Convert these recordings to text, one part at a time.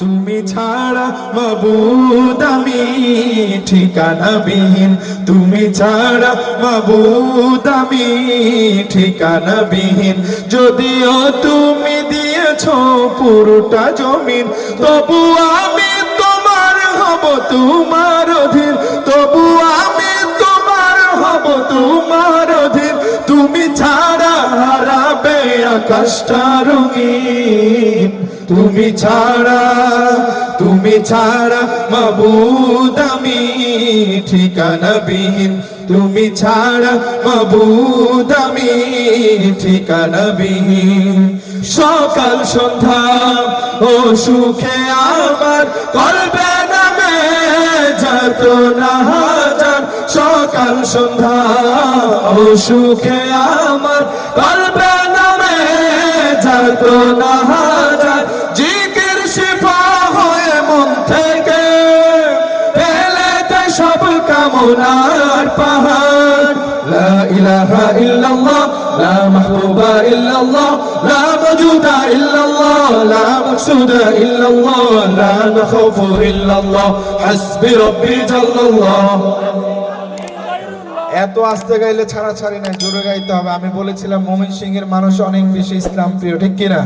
তুমি ছাড়া মাবুদ আমি ঠিকানা বিহীন তুমি ছাড়া মাবুদ আমি ঠিকানা বিহীন যদিও তুমি দিয়েছ পুরোটা জমিন, তবু আমি তোমার হব তোমার অধীন। তবু আমি তোমার হব তোমার অধীন। তুমি ছাড়া হারাবে আকাশটা রঙিন। তুমি ছাড়া তুমি ছাড়া মাবুদ আমি। ঠিকানা বিহীন। তুমি ছাড়া মাবুদ আমি। ঠিকানা বিহীন। সকাল, সন্ধ্যা ও সুখে আমার করবে নামে যত না হাজার। সকাল, সন্ধ্যা ও সুখে আমার করবে নামে যত না জাল্লাল্লাহ। এত আস্তে গাইলে ছাড়া ছাড়ি না জোরে গাইতে হবে। আমি বলেছিলাম, মোমিন সিং এর মানুষ অনেক বেশি ইসলাম প্রিয়, ঠিক কিনা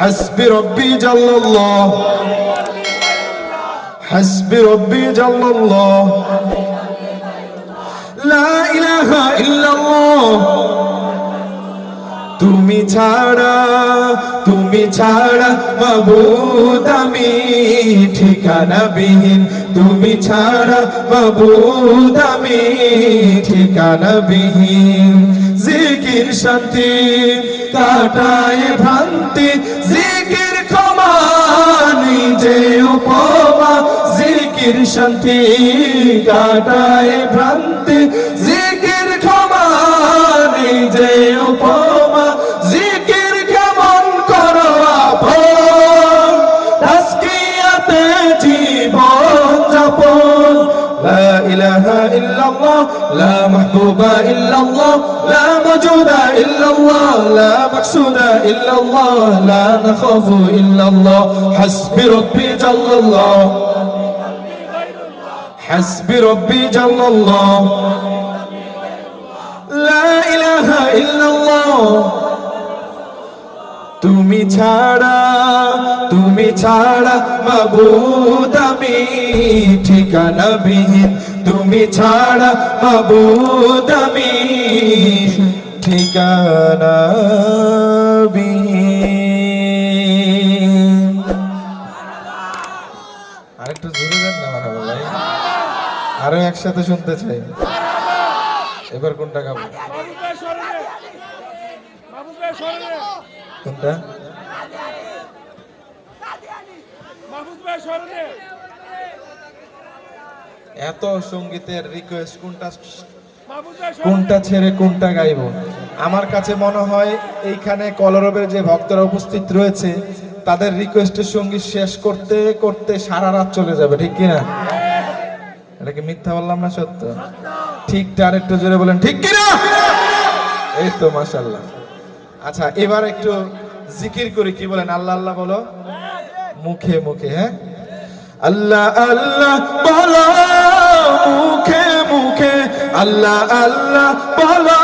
হাসবি রব্বি জাল্লাল্লাহ। হাসবি রব্বি জাল্লাল্লাহ। তুমি ছাড়া তুমি ছাড়া মাবুদ আমি। ঠিকানা বিহীন তুমি ছাড়া মাবুদ আমি। ঠিকানা বিহীন জিকির শান্তি কাটায় ভ্রান্তি। জিকির ক্ষমা নিজে উপমা জিকির শান্তি কাটায় ভ্রান্তি জিকির ক্ষমা নিজে উপমা জিকির কেমন করো আপন তাস্কিয়াতে জীবন যাপন لا إله إلا الله لا محبوب إلا الله لا موجود إلا الله لا مقصود إلا الله لا نخاف إلا الله حسبي ربي جل الله حسبي ربي جل الله لا إله إلا الله তুমি ছাড়া তুমি ছাড়া মাবুদ আমি ঠিকানা বিহীন তুমি ছাড়া মাবুদ আমি ঠিকানা বিহীন আরও একসাথে শুনতে চাই। এবার কোনটা গাবো? কোনটা? এত সঙ্গীতের রিকোয়েস্ট কোনটা কোনটা ছেড়ে কোনটা গাইবো? আমার কাছে মনে হয় এইখানে কলরবের যে ভক্তরা উপস্থিত রয়েছে, তাদের রিকোয়েস্টের সংগীত শেষ করতে করতে সারা রাত চলে যাবে, ঠিক কিনা? এটা কি মিথ্যা বললাম না সত্য? ঠিকটা তার একটু জোরে বলেন, ঠিক কিনা? এই তো মাশাল্লাহ আচ্ছা এবার একটু জিকির করি, কি বলেন? আল্লাহ আল্লাহ বলো। মুখে মুখে হ্যাঁ? আল্লাহ আল্লাহ বলো, মুখে মুখে। আল্লাহ আল্লাহ বলো।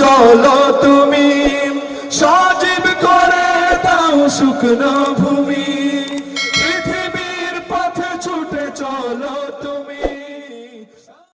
চলো তুমি। সজীব করে দাও শুকনো